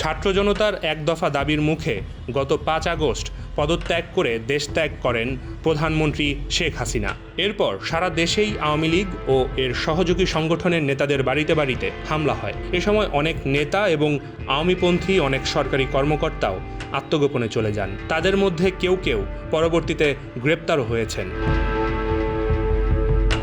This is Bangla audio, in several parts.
ছাত্র জনতার এক দফা দাবির মুখে গত পাঁচ আগস্ট পদত্যাগ করে দেশ ত্যাগ করেন প্রধানমন্ত্রী শেখ হাসিনা। এরপর সারা দেশেই আওয়ামী লীগ ও এর সহযোগী সংগঠনের নেতাদের বাড়িতে বাড়িতে হামলা হয়। এ সময় অনেক নেতা এবং আওয়ামীপন্থী, অনেক সরকারি কর্মকর্তাও আত্মগোপনে চলে যান। তাদের মধ্যে কেউ কেউ পরবর্তীতে গ্রেপ্তারও হয়েছেন।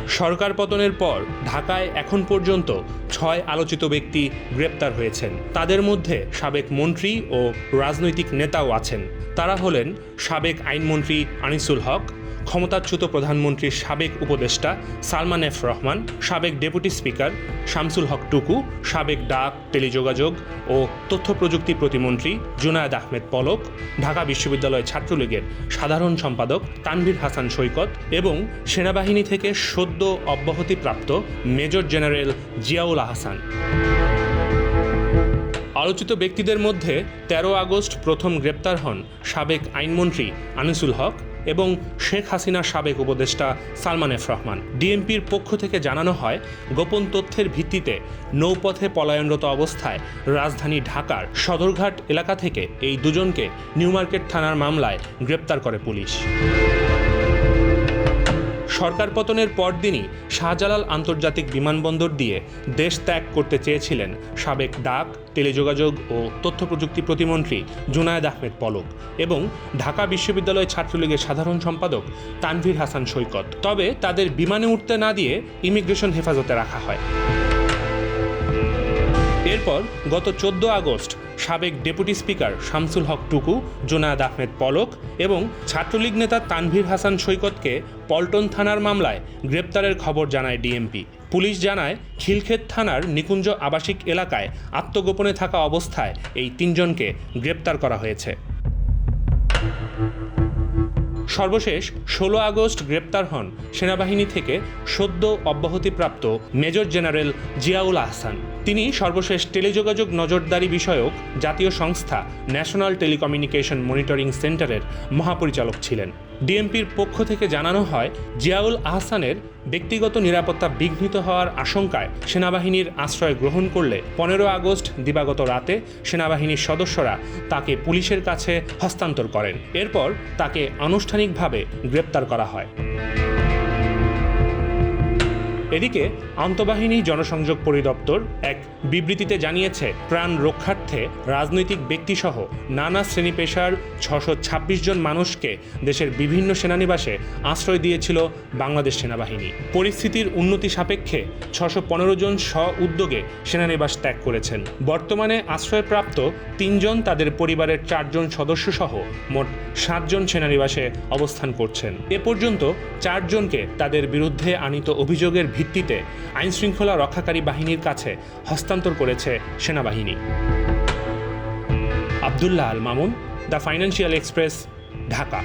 সরকার পতনের পর ঢাকায় এখন পর্যন্ত ছয় আলোচিত ব্যক্তি গ্রেপ্তার হয়েছেন। তাদের মধ্যে সাবেক মন্ত্রী ও রাজনৈতিক নেতাও আছেন। তারা হলেন সাবেক আইনমন্ত্রী আনিসুল হক ক্ষমতাচ্যুত প্রধানমন্ত্রীর সাবেক উপদেষ্টা সালমান এফ রহমান, সাবেক ডেপুটি স্পিকার শামসুল হক টুকু, সাবেক ডাক, টেলিযোগাযোগ ও তথ্য প্রযুক্তি প্রতিমন্ত্রী জুনায়দ আহমেদ পলক, ঢাকা বিশ্ববিদ্যালয় ছাত্রলীগের সাধারণ সম্পাদক তানভীর হাসান সৈকত এবং সেনাবাহিনী থেকে সদ্য অব্যাহতিপ্রাপ্ত মেজর জেনারেল জিয়াউল আহসান। আলোচিত ব্যক্তিদের মধ্যে তেরো আগস্ট প্রথম গ্রেপ্তার হন সাবেক আইনমন্ত্রী আনিসুল হক এবং শেখ হাসিনার সাবেক উপদেষ্টা সালমান এফ রহমান। ডিএমপির পক্ষ থেকে জানানো হয়, গোপন তথ্যের ভিত্তিতে নৌপথে পলায়নরত অবস্থায় রাজধানী ঢাকার সদরঘাট এলাকা থেকে এই দুজনকে নিউমার্কেট থানার মামলায় গ্রেপ্তার করে পুলিশ। সরকার পতনের পরদিনই শাহজালাল আন্তর্জাতিক বিমানবন্দর দিয়ে দেশ ত্যাগ করতে চেয়েছিলেন সাবেক ডাক, টেলিযোগাযোগ ও তথ্য প্রযুক্তি প্রতিমন্ত্রী জুনায়েদ আহমেদ পলক এবং ঢাকা বিশ্ববিদ্যালয় ছাত্রলীগের সাধারণ সম্পাদক তানভীর হাসান সৈকত। তবে তাদের বিমানে উঠতে না দিয়ে ইমিগ্রেশন হেফাজতে রাখা হয়। এরপর গত চোদ্দ আগস্ট, সাবেক ডেপুটি স্পিকার শামসুল হক টুকু, জোনায়েদ আহমেদ পলক এবং ছাত্রলীগ নেতা তানভীর হাসান সৈকতকে পল্টন থানার মামলায় গ্রেপ্তারের খবর জানায় ডিএমপি। পুলিশ জানায়, খিলক্ষেত থানার নিকুঞ্জ আবাসিক এলাকায় আত্মগোপনে থাকা অবস্থায় এই তিনজনকে গ্রেপ্তার করা হয়েছে। সর্বশেষ ষোলো আগস্ট গ্রেপ্তার হন সেনাবাহিনী থেকে সদ্য অব্যাহতিপ্রাপ্ত মেজর জেনারেল জিয়াউল আহসান। তিনি সর্বশেষ টেলিযোগাযোগ নজরদারি বিষয়ক জাতীয় সংস্থা ন্যাশনাল টেলিকমিউনিকেশন মনিটরিং সেন্টারের মহাপরিচালক ছিলেন। ডিএমপির পক্ষ থেকে জানানো হয়, জিয়াউল আহসানের ব্যক্তিগত নিরাপত্তা বিঘ্নিত হওয়ার আশঙ্কায় সেনাবাহিনীর আশ্রয় গ্রহণ করলে পনেরো আগস্ট দিবাগত রাতে সেনাবাহিনীর সদস্যরা তাকে পুলিশের কাছে হস্তান্তর করেন। এরপর তাকে আনুষ্ঠানিকভাবে গ্রেপ্তার করা হয়। এদিকে আন্তঃবাহিনী জনসংযোগ পরিদপ্তর এক বিবৃতিতে জানিয়েছে, প্রাণ রক্ষার্থে রাজনৈতিক ব্যক্তিসহ নানা শ্রেণি পেশার ছশো ছাব্বিশ জন মানুষকে দেশের বিভিন্ন সেনানিবাসে আশ্রয় দিয়েছিল বাংলাদেশ সেনাবাহিনী। পরিস্থিতির উন্নতি সাপেক্ষে ছশো পনেরো জন স্ব উদ্যোগে সেনানিবাস ত্যাগ করেছেন। বর্তমানে আশ্রয়প্রাপ্ত তিনজন তাদের পরিবারের চারজন সদস্য সহ মোট সাতজন সেনানিবাসে অবস্থান করছেন। এ পর্যন্ত চারজনকে তাদের বিরুদ্ধে আনিত অভিযোগের ভিত্তিতে আইনশৃঙ্খলা রক্ষাকারী বাহিনীর কাছে হস্তান্তর করেছে সেনাবাহিনী। Abdullah Al Mamun, the Financial Express, Dhaka.